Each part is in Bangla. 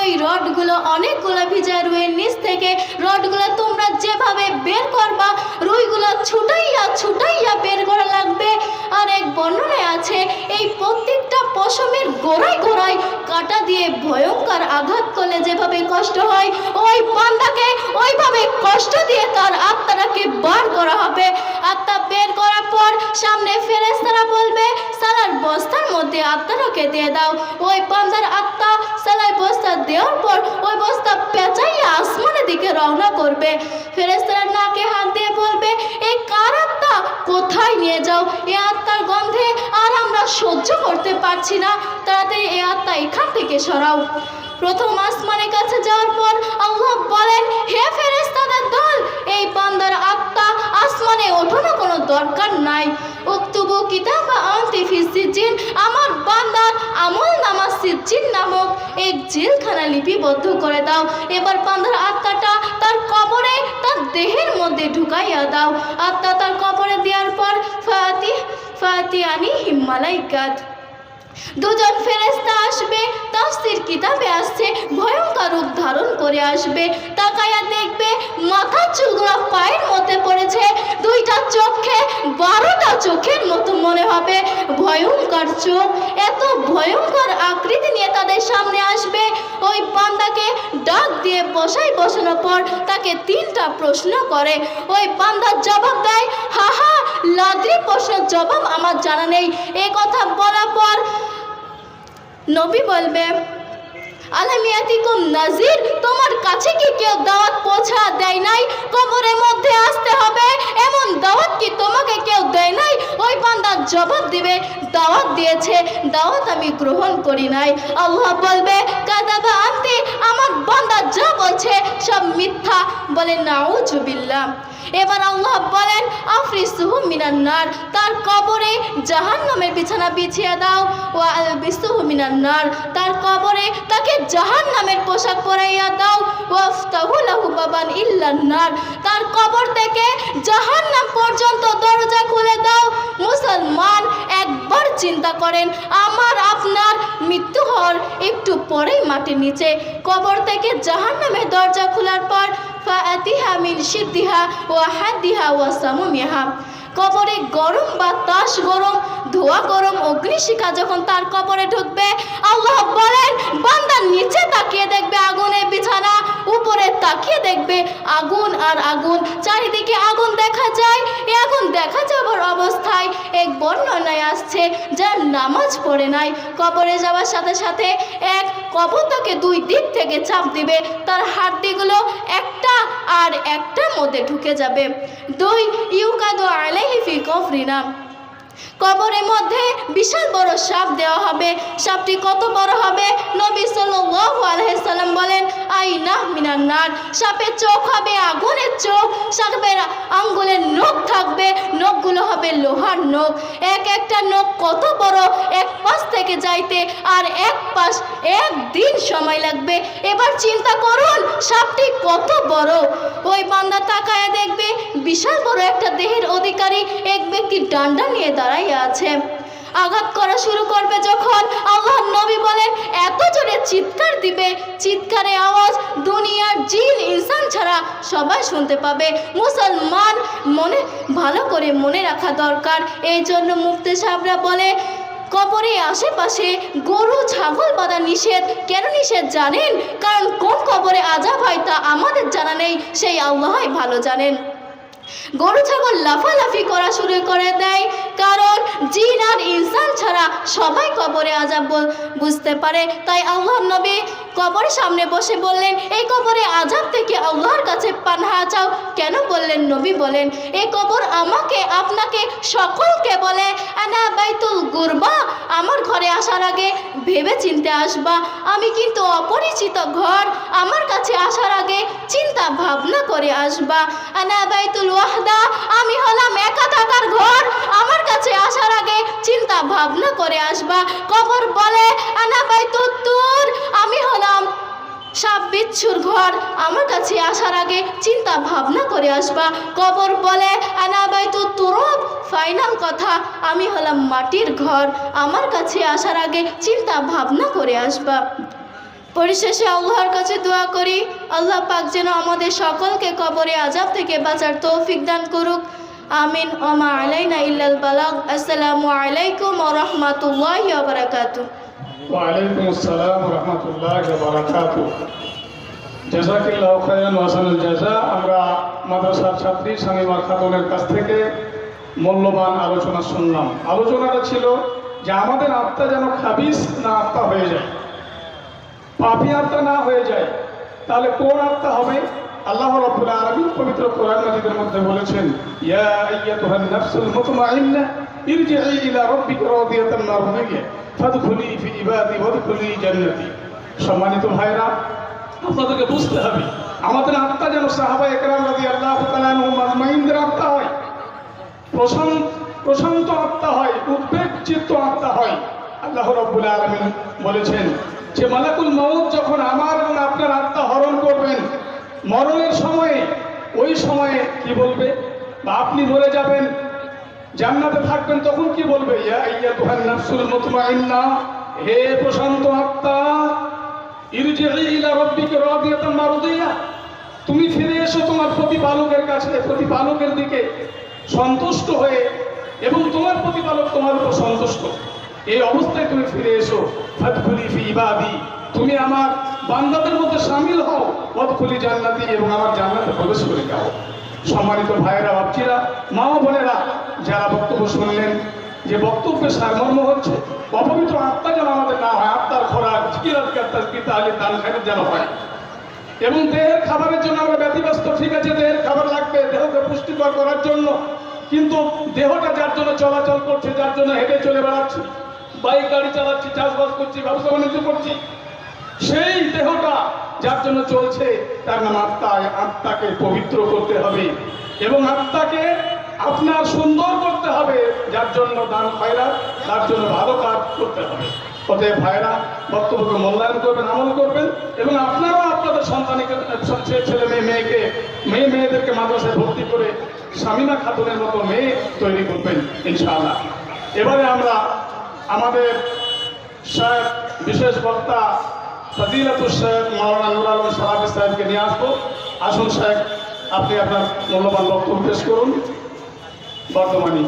ওই রডগুলো অনেকগুলো ভিজা রুইয়ের নিচ থেকে। রডগুলো তোমরা যেভাবে বের করবা, রুইগুলো ছুটাইয়া ছুটাইয়া বের করা লাগবে। আর এক বর্ণনায় আছে, এই প্রত্যেকটা পশমের গোড়ায় গোড়ায় কাটা দিয়ে ভয়ঙ্কর আঘাত যেভাবে কষ্ট হয়, ওই পান্ডাকে ওইভাবে কষ্ট দিয়ে তার আত্মাটাকে বার করা হবে। আত্মা বের করার পর সামনে ফেরেস্তারা বলবে, সালার বস্তার মধ্যে আত্মাটাকে দিয়ে দাও। ওই পান্ডার আত্মা সালার বস্তা দেওয়ার পর ওই বস্তা পেঁচাইয়া আসমানের দিকে রওনা করবে। ফেরেস্তারা নাকে হাত দিয়ে বলবে এই কোথায় নিয়ে যাও? এ আত্মার গন্ধে আর আমরা সহ্য করতে পারছি না। তাড়াতাড়ি এ আত্মা এখান থেকে সরাও। প্রথম আসমানের কাছে যাওয়ার পর আল্লাহ বলেন, হে ফেরেস্তাদের দল, এই বান্দার আত্মা আসমানে ওঠানো কোনো দরকার নাই। উক্তুবু কিতাবা আনতি ফি সিজিন আমার বান্দার আমল নামা সিজিন নামক এক জেলখানা লিপিবদ্ধ করে দাও। এবার বান্দার আত্মাটা তার কবরে, তার দেহের মধ্যে ঢুকাইয়া দাও। আত্মা তার কবরে দেওয়ার পর ফাতি হিম্মালাই হিম্মালাইকাত দুজন ফেরেস্তা আসবে, তাফসির কিতাবে আসছে, ভয়ঙ্কর রূপ ধারণ করে আসবে। তাকায়া দেখবে মাথা চুলগুলো পায়ের মধ্যে পড়েছে, দুইটা চোখে, বারোটা চোখের মতো মনে হবে। ভয়ঙ্কর চোখ, এত ভয়ঙ্কর আকৃতি নিয়ে তাদের সামনে ওই পান্দাকে ডাক দিয়ে বসাই বসানোর পর তাকে তিনটা প্রশ্ন করে। ওই পান্দার জবাব দেয়, হা হা, লাদ্রি প্রশ্নের জবাব আমার জানা নেই। এ কথা বলার পর নবী বলবে আলামিয়াতিকুম নাজির, তোমার কাছে কি কেউ দাওয়াত পৌঁছা দেয় নাই? কবরের মধ্যে আসতে দাওয়াত কি তোমাকে কেউ দেয় নাই? ওই বান্দা জবাব দিবে, দাওয়াত দিয়েছে, দাওয়াত আমি গ্রহণ করি নাই। আল্লাহ বলবে কাদাবা আনতে, আমার বান্দা যা বলছে সব মিথ্যা। বলে নাউজুবিল্লাহ এবার আল্লাহ বলেন আফরিসুহু মিনান্নার তার কবরে জাহান্নামের বিছানা বিছিয়ে দাও। ও আলবিসুহু মিনান্নার তার কবরে তাকে জাহান্নামের পোশাক পরাইয়া দাও। ওয়াফতাহু লাহু বাবান ইল্লান্নার তার কবর থেকে জাহান্নাম পর্যন্ত দরজা খুলে দাও। মুসলমান, একবার চিন্তা করেন, আমার আপনার মৃত্যু হওয়ার একটু পরেই মাটির নিচে। কবর থেকে জাহান্নামের দরজা খোলার পর সিদ্দিহা ও হাদিহা ও সামুমিহা। কবরে গরম গরম, ধোয়া গরম, অগ্নিশিখা যখন তার কবরে ঢুকবে, আল্লাহ বলেন বান্দার নিচে তাকিয়ে দেখবে আগুনের বিছানা, উপরে তাকিয়ে দেখবে আগুন আর আগুন, চারিদিকে আগুন দেখা যায়। এ আগুন দেখা যাবার অবস্থায় এক বর্ণনায় আসছে, যার নামাজ পড়ে নাই। কবরে যাওয়ার সাথে সাথে এক কবর তাকে দুই দিক থেকে চাপ দিবে। তার হাড্ডিগুলো একটা আর একটা মধ্যে ঢুকে যাবে। দুই ইউকাদু আলাইহি ফি কফরিনা কবরের মধ্যে বিশাল বড় সাপ দেওয়া হবে। সাপটি কত বড় হবে? নবী সাল্লাল্লাহু আলাইহি সাল্লাম বলেন, আইনা মিনান নার। সাপের চোখ হবে আগুনের চোখ, সাপের আঙ্গুলের নখ থাকবে, নখগুলো হবে লোহার নখ। এক একটা নখ কত বড়? এক পাশ থেকে যাইতে আর এক পাশ একদিন সময় লাগবে। এবার চিন্তা করুন, সাপটি কত বড়? ওই বান্দা তাকায় দেখবে, বিশাল বড় একটা দেহের অধিকারী এক ব্যক্তি ডান্ডা নিয়ে দাঁড়াইয়া আছে। আঘাত করা শুরু করবে যখন আল্লাহ নবী বলেন এত জোরে চিৎকার দিবে, চিৎকারে আওয়াজ দুনিয়ার জিন, ইনসান ছাড়া সবাই শুনতে পাবে। মুসলমান মনে, ভালো করে মনে রাখা দরকার। এই জন্য মুক্তি সাহেবরা বলে কবরে আশেপাশে গরু, ছাগল বাঁধা নিষেধ কেন নিষেধ জানেন? কারণ কোন কবরে আজাব হয় তা আমাদের জানা নেই, সেই আল্লাহই ভালো জানেন। গরু ছাগল লাফালাফি করা শুরু করে দেয়। কারণ জিন আর ইনসান ছাড়া সবাই কবরে আজাব বুঝতে পারে। তাই আল্লাহ নবী কবরের সামনে বসে বললেন, এই কবরে আজাব থেকে আল্লাহর কাছে পানহা চাও? কেন বললেন, নবী বলেন, এই কবর আমাকে, আপনাকে সকলকে বলে, আনা বাইতুল গুরবা, আমার ঘরে আসার আগে ভেবে চিনতে আসবা। আমি কিন্তু অপরিচিত ঘর, আমার কাছে আসার আগে চিন্তা ভাবনা করে আসবা। আনা বাইতুল ওয়াহদা, আমি হলাম একা থাকার ঘর, আমার কাছে আসার আগে চিন্তা ভাবনা করে আসবা। কবর বলে, আনা বাইতুল তুর, আমি হলাম সাপ বিচ্ছুর ঘর, আমার কাছে আসার আগে চিন্তা ভাবনা করে আসবা। কবর বলে আনাবাইতু তুরব, ফাইনাল কথা, আমি হলাম মাটির ঘর, আমার কাছে আসার আগে চিন্তা ভাবনা করে আসবা। পরিশেষে আল্লাহর কাছে দোয়া করি, আল্লাহ পাক যেন আমাদের সকলকে কবরে আজাব থেকে বাঁচার তৌফিক দান করুক। আমিন, ওমা আলাইনা ইল্লাল বালাগ। আসসালামু আলাইকুম ওয়া রাহমাতুল্লাহি ওয়া বারাকাতুহু। ওয়ালাইকুম আসসালাম রহমতুল্লাহ বারাকাত জাজাকিল্লাহ খায়ান ওয়াসানুল জাজা। আমরা মাদ্রাসার ছাত্রী শামিমা খাতুনের কাছ থেকে মূল্যবান আলোচনা শুনলাম। আলোচনাটা ছিল যে আমাদের আত্মা যেন খাবিস না আত্মা হয়ে যায়। পাপি আত্মা না হয়ে যায়। তাহলে কোন আত্মা হবে? আল্লাহ রাব্বুল আলামিন পবিত্র কোরআন মাজিদের মধ্যে বলেছেন, ইয়া আইয়াতুহান নাফসুল মুতমাইন্নাহ ইরজিই ইলা রাব্বিকা রাদিয়াতান মারদিয়া ফাদখুলি ফি ইবাদি ওয়াদখুলি জান্নাতি। সম্মানিত ভাইরা, আপনাদেরকে বুঝতে হবে, আমাদের আত্মা যেন সাহাবা একরাম তাআলা আনহুম মাজমাইনদের আত্মা হয়, প্রশান্ত প্রশান্ত আত্মা হয় উদ্বেগ চিত্ত আত্মা হয়। আল্লাহ রব্বুল আলমিন বলেছেন, যে মালাকুল মৌত যখন আমার এবং আপনার আত্মা হরণ করবেন মরণের সময়ে, ওই সময়ে কি বলবে? বা আপনি মরে যাবেন, জান্নাতে থাকবেন, তখন কি বলবে? হে প্রশান্ত আত্মা তুমি ফিরে এসো তোমার প্রতিপালকের কাছে, প্রতিপালকের দিকে সন্তুষ্ট হয়ে, এবং তোমার প্রতিপালক তোমার উপর সন্তুষ্ট। এই অবস্থায় তুমি ফিরে এসো। ফি ইবাদি। তুমি আমার বান্দাদের মধ্যে সামিল হও। পদখুলি জান্নাতি এবং আমার জান্নাতে প্রবেশ করে যাও। সম্মানিত ভাইয়েরা বাপচিরা মা বোনেরা, যারা বক্তব্য শুনলেন, যে বক্তব্যের সারমর্ম হচ্ছে, অপবিত্র আত্মা যেন আমাদের না হয়, আত্মার খোরাক খায়ের যেন হয়। এবং দেহের খাবারের জন্য আমরা ব্যতিব্যস্ত, ঠিক আছে, দেহের খাবার লাগবে, দেহকে পুষ্টিকর করার জন্য। কিন্তু দেহটা যার জন্য চলাচল করছে, যার জন্য হেঁটে চলে বেড়াচ্ছি বাইক গাড়ি চালাচ্ছি, চাষবাস করছি, ব্যবসা বাণিজ্য করছি। সেই দেহটা যার জন্য চলছে, তার নাম আত্মা আত্মাকে পবিত্র করতে হবে। এবং আত্মাকে আপনার সুন্দর করতে হবে, যার জন্য দান খয়রা তার জন্য ভালো কাজ করতে হবে। অতএব ভাইরা বক্তব্যকে মূল্যায়ন করবেন, আমল করবেন, এবং আপনারাও আপনাদের সন্তানকে ছেলে মেয়ে, মেয়েকে, মেয়ে মেয়েদেরকে মাদ্রাসায় ভর্তি করে স্বামীমা খাতুনের মতো মেয়ে তৈরি করবেন, ইনশাআল্লাহ। এবারে আমরা আমাদের সাহেব বিশেষ বক্তা ফজিলাতুল শেখ মাওলানা নুর আলম সাহাবি সাহেবকে নিয়ে আসব। আসুন শেখ, আপনি আপনার মূল্যবান বক্তব্য পেশ করুন। বর্তমানে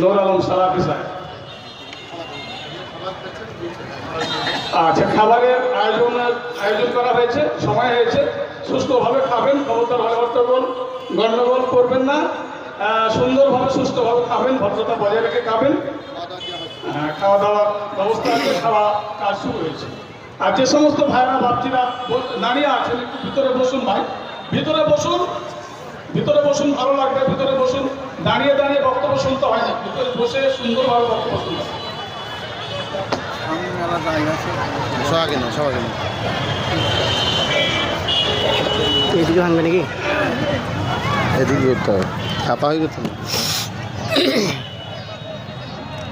নুর আলম সালাফি সাহেব। আচ্ছা খাবারের আয়োজনের আয়োজন করা হয়েছে, সময় হয়েছে। সুস্থভাবে খাবেন ক্ষমতাভাবে হট্টগোল গণ্ডগোল করবেন না। সুন্দরভাবে, সুস্থভাবে খাবেন, ভদ্রতা বজায় রেখে খাবেন। খাওয়া দাওয়ার ব্যবস্থা আছে খাওয়া কাজ শুরু হয়েছে। আর যে সমস্ত ভাইরা বাপজিরা ব- দাঁড়িয়ে আছেন একটু ভিতরে বসুন ভাই। ভিতরে বসুন ভিতরে বসুন ভালো লাগবে ভিতরে বসুন। দাঁড়িয়ে দাঁড়িয়ে বক্তব্য শুনতে হয় না ভিতরে বসে সুন্দরভাবে বক্তব্য শুনতে হয়। এদিকে ভাঙবে নাকি? এদিকে করতে হবে। চাপা হয়ে করতে হবে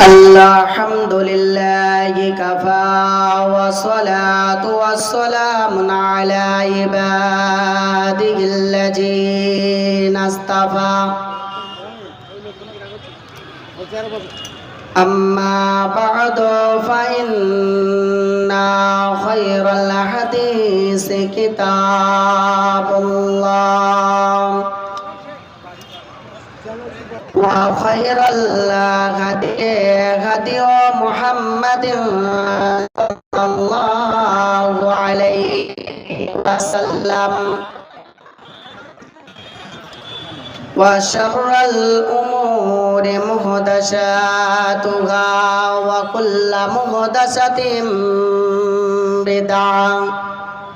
الحمد لله كفى والصلاة والسلام على عباده الذين اصطفى أما بعد فإن خير الحديث كتاب الله وخير الهدي هدي محمد صلى الله عليه وسلم. وشر الأمور مهدشاتها وكل مهدشة بدعة.